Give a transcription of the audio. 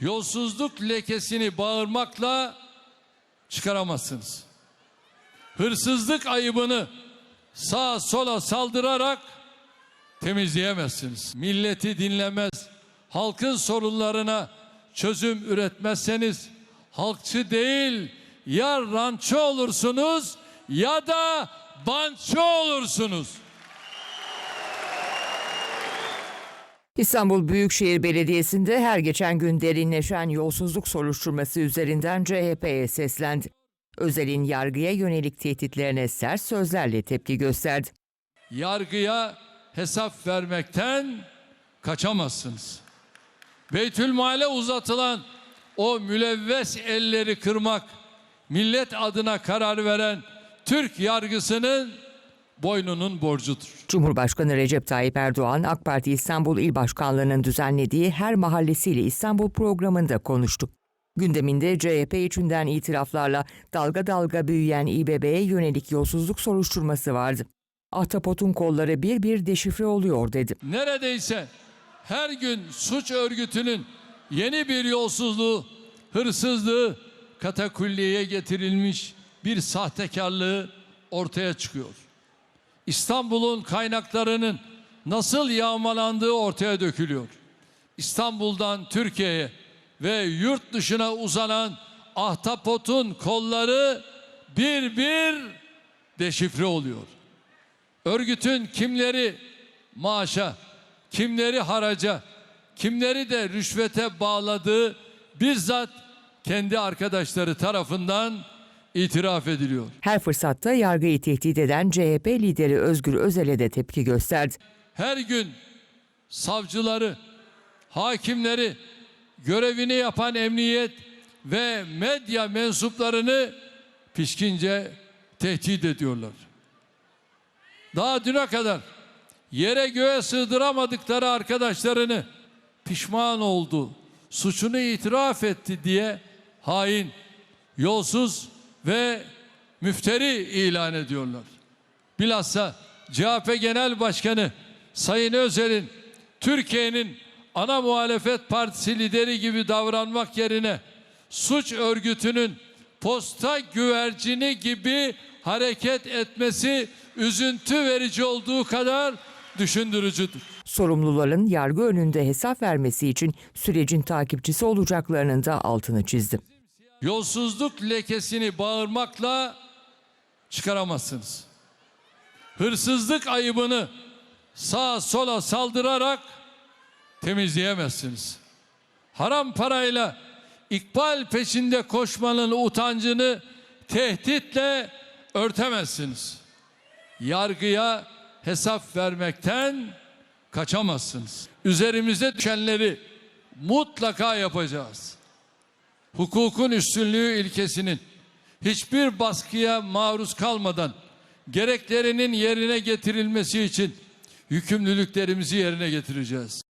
Yolsuzluk lekesini bağırmakla çıkaramazsınız. Hırsızlık ayıbını sağa sola saldırarak temizleyemezsiniz. Milleti dinlemez, halkın sorunlarına çözüm üretmezseniz halkçı değil ya ranço olursunuz ya da banço olursunuz. İstanbul Büyükşehir Belediyesi'nde her geçen gün derinleşen yolsuzluk soruşturması üzerinden CHP'ye seslendi. Özel'in yargıya yönelik tehditlerine sert sözlerle tepki gösterdi. yargıya hesap vermekten kaçamazsınız. Beytülmale uzatılan o mülevves elleri kırmak millet adına karar veren Türk yargısının boynunun borcudur. Cumhurbaşkanı Recep Tayyip Erdoğan AK Parti İstanbul İl Başkanlığı'nın düzenlediği Her Mahallesiyle İstanbul programında konuştu. Gündeminde CHP içinden itiraflarla dalga dalga büyüyen İBB'ye yönelik yolsuzluk soruşturması vardı. Ahtapot'un kolları bir bir deşifre oluyor dedi. Neredeyse her gün suç örgütünün yeni bir yolsuzluğu, hırsızlığı, katakulliye getirilmiş bir sahtekarlığı ortaya çıkıyor. İstanbul'un kaynaklarının nasıl yağmalandığı ortaya dökülüyor. İstanbul'dan Türkiye'ye ve yurt dışına uzanan ahtapotun kolları bir bir deşifre oluyor. Örgütün kimleri maaşa, kimleri haraca, kimleri de rüşvete bağladığı bizzat kendi arkadaşları tarafından itiraf ediliyor. Her fırsatta yargıyı tehdit eden CHP lideri Özgür Özel'e de tepki gösterdi. Her gün savcıları, hakimleri, görevini yapan emniyet ve medya mensuplarını pişkince tehdit ediyorlar. Daha düne kadar yere göğe sığdıramadıkları arkadaşlarını pişman oldu, suçunu itiraf etti diye hain, yolsuz ve müfteri ilan ediyorlar. Bilhassa CHP Genel Başkanı Sayın Özel'in Türkiye'nin ana muhalefet partisi lideri gibi davranmak yerine suç örgütünün posta güvercini gibi hareket etmesi üzüntü verici olduğu kadar düşündürücüdür. Sorumluların yargı önünde hesap vermesi için sürecin takipçisi olacaklarının da altını çizdi. Yolsuzluk lekesini bağırmakla çıkaramazsınız. Hırsızlık ayıbını sağa sola saldırarak temizleyemezsiniz. Haram parayla ikbal peşinde koşmanın utancını tehditle örtemezsiniz. Yargıya hesap vermekten kaçamazsınız. Üzerimize düşenleri mutlaka yapacağız hukukun üstünlüğü ilkesinin hiçbir baskıya maruz kalmadan gereklerinin yerine getirilmesi için yükümlülüklerimizi yerine getireceğiz.